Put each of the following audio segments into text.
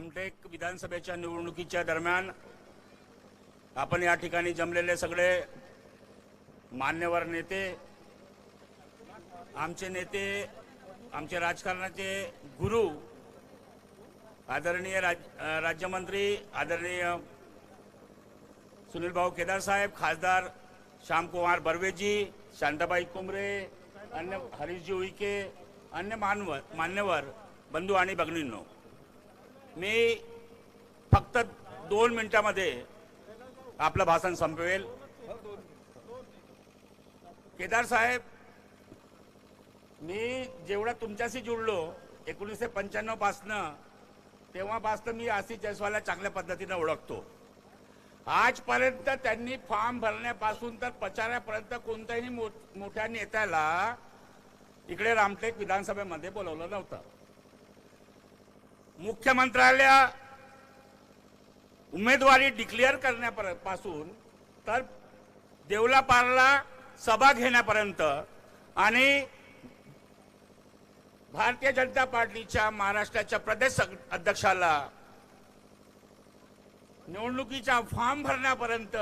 रामटेक विधानसभेच्या निवडणुकीच्या दरम्यान आपण या ठिकाणी जमलेले सगळे मान्यवर नेते आमचे नेते आमचे राजकारणाचे गुरु आदरणीय राज राज्यमंत्री आदरणीय सुनील भाऊ केदार साहेब खासदार श्यामकुमार बर्वेजी शांताबाई कुमरे अन्य हरीशजी उईके अन्य मानवर मान्यवर बंधू आणि भगिनींनो. मी फक्त दोन मिनिटामध्ये आपलं भाषण संपवेल. केदार साहेब मी जेवढा तुमच्याशी जुळलो एकोणीसशे पंच्याण्णव पासनं तेव्हापासनं मी आशिष जयस्वालला चांगल्या पद्धतीनं ओळखतो. आजपर्यंत त्यांनी फॉर्म भरण्यापासून तर प्रचारापर्यंत कोणत्याही मोठ्या नेत्याला इकडे रामटेक विधानसभेमध्ये बोलवलं नव्हतं. मुख्यमंत्र्याला उमेदवारी डिक्लेअर करण्यापासून तर देवलापारला सभा घेण्यापर्यंत आणि भारतीय जनता पार्टीच्या महाराष्ट्राच्या प्रदेश अध्यक्षाला निवडणुकीचा फॉर्म भरण्यापर्यंत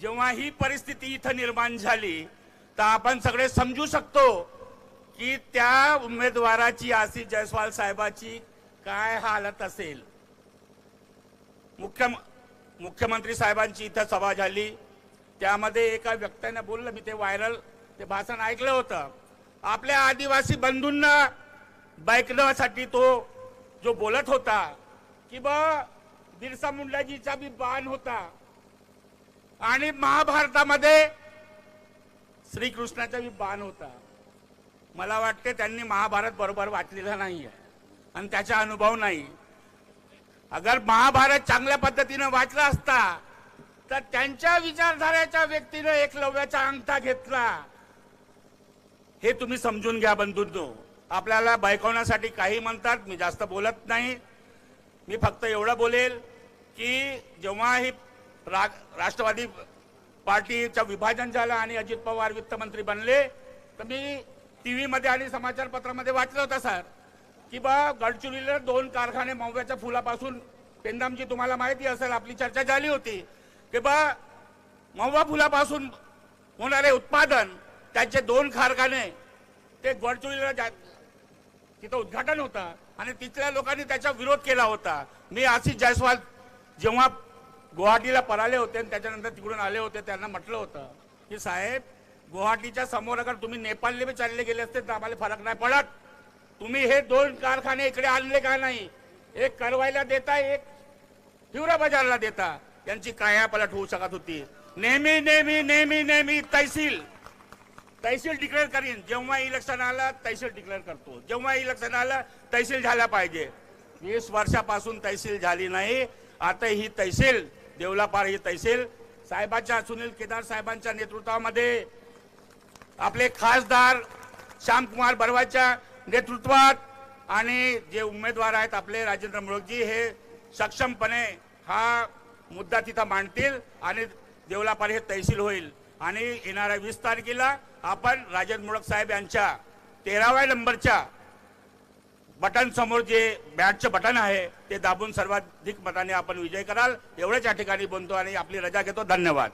जेव्हा ही परिस्थिती इथं निर्माण झाली तर आपण सगळे समजू शकतो की त्या उमेदवाराची आशिष जयस्वाल साहेबाची काय हालत असेल? मुख्य मुख्यमंत्री साहेबांची इथं सभा झाली. त्यामध्ये एका व्यक्तीने बोललं मी ते व्हायरल ते भाषण ऐकलं होतं. आपल्या आदिवासी बंधूंना बैकण्यासाठी तो जो बोलत होता की बा बिरसा मुंडाजीचा बी बाण होता. आणि महाभारतामध्ये श्रीकृष्णाचा बी बाण होता. मला वाटते त्यांनी महाभारत बरोबर वाचलेला नाही आहे आणि त्याचा अनुभव नाही. अगर महाभारत चांगल्या पद्धतीनं वाचला असता तर त्यांच्या विचारधारेच्या व्यक्तीनं एकलव्याचा अंगठा घेतला. हे तुम्ही समजून घ्या बंधूंनो. आपल्याला बैकवण्यासाठी काही म्हणतात मी जास्त बोलत नाही. मी फक्त एवढं बोलेल की जेव्हा ही रा, राष्ट्रवादी पार्टीचं विभाजन झालं आणि अजित पवार वित्तमंत्री बनले तर मी टी व्हीमध्ये आणि समाचारपत्रामध्ये वाचलं होतं सर. की बा गडचिरोलीला दोन कारखाने मव्याच्या फुलापासून. पेंदामची तुम्हाला माहिती असेल आपली चर्चा झाली होती. की बा महुवा फुलापासून होणारे उत्पादन त्याचे दोन कारखाने ते गडचिरोलीला जा- तिथं उद्घाटन होतं. आणि तिथल्या लोकांनी त्याचा विरोध केला होता. मी आशिष जायस्वाल जेव्हा गुवाहाटीला पराले होते आणि त्याच्यानंतर तिकडून आले होते त्यांना म्हटलं होतं की साहेब गुवाहाटीच्या समोर अगर तुम्ही नेपाळले बी चालले गेले असते तर आम्हाला फरक नाही पडत. तुम्ही हे दोन कारखाने इकडे आणले का नाही? एक करवायला देता एक हिवरा बाजारला देता. यांची कायापलट होऊ शकत होती. नेहमी नेहमी नेहमी नेहमी तहसील. तहसील डिक्लेअर करीन. जेव्हा इलेक्शन आलं तहसील डिक्लेअर करतो. जेव्हा इलेक्शन आलं तहसील झाल्या पाहिजे. वीस वर्षापासून तहसील झाली नाही. आता ही तहसील देवलापार ही तहसील. साहेबांच्या सुनील केदार साहेबांच्या नेतृत्वामध्ये आपले खासदार श्यामकुमार बर्वाच्या नेतृत्वात आणि जे उमेदवार आहेत आपले राजेंद्र मुळकजी हे सक्षमपणे हा मुद्दा तिथं मांडतील आणि देवलापार हे तहसील होईल. आणि येणाऱ्या वीस तारखेला आपण राजेंद्र मुळक साहेब यांच्या तेराव्या नंबरच्या बटन समोर जे बॅटचं बटन आहे ते दाबून सर्वाधिक मताने आपण विजय कराल. एवढ्याच या ठिकाणी बोलतो आणि आपली रजा घेतो. धन्यवाद.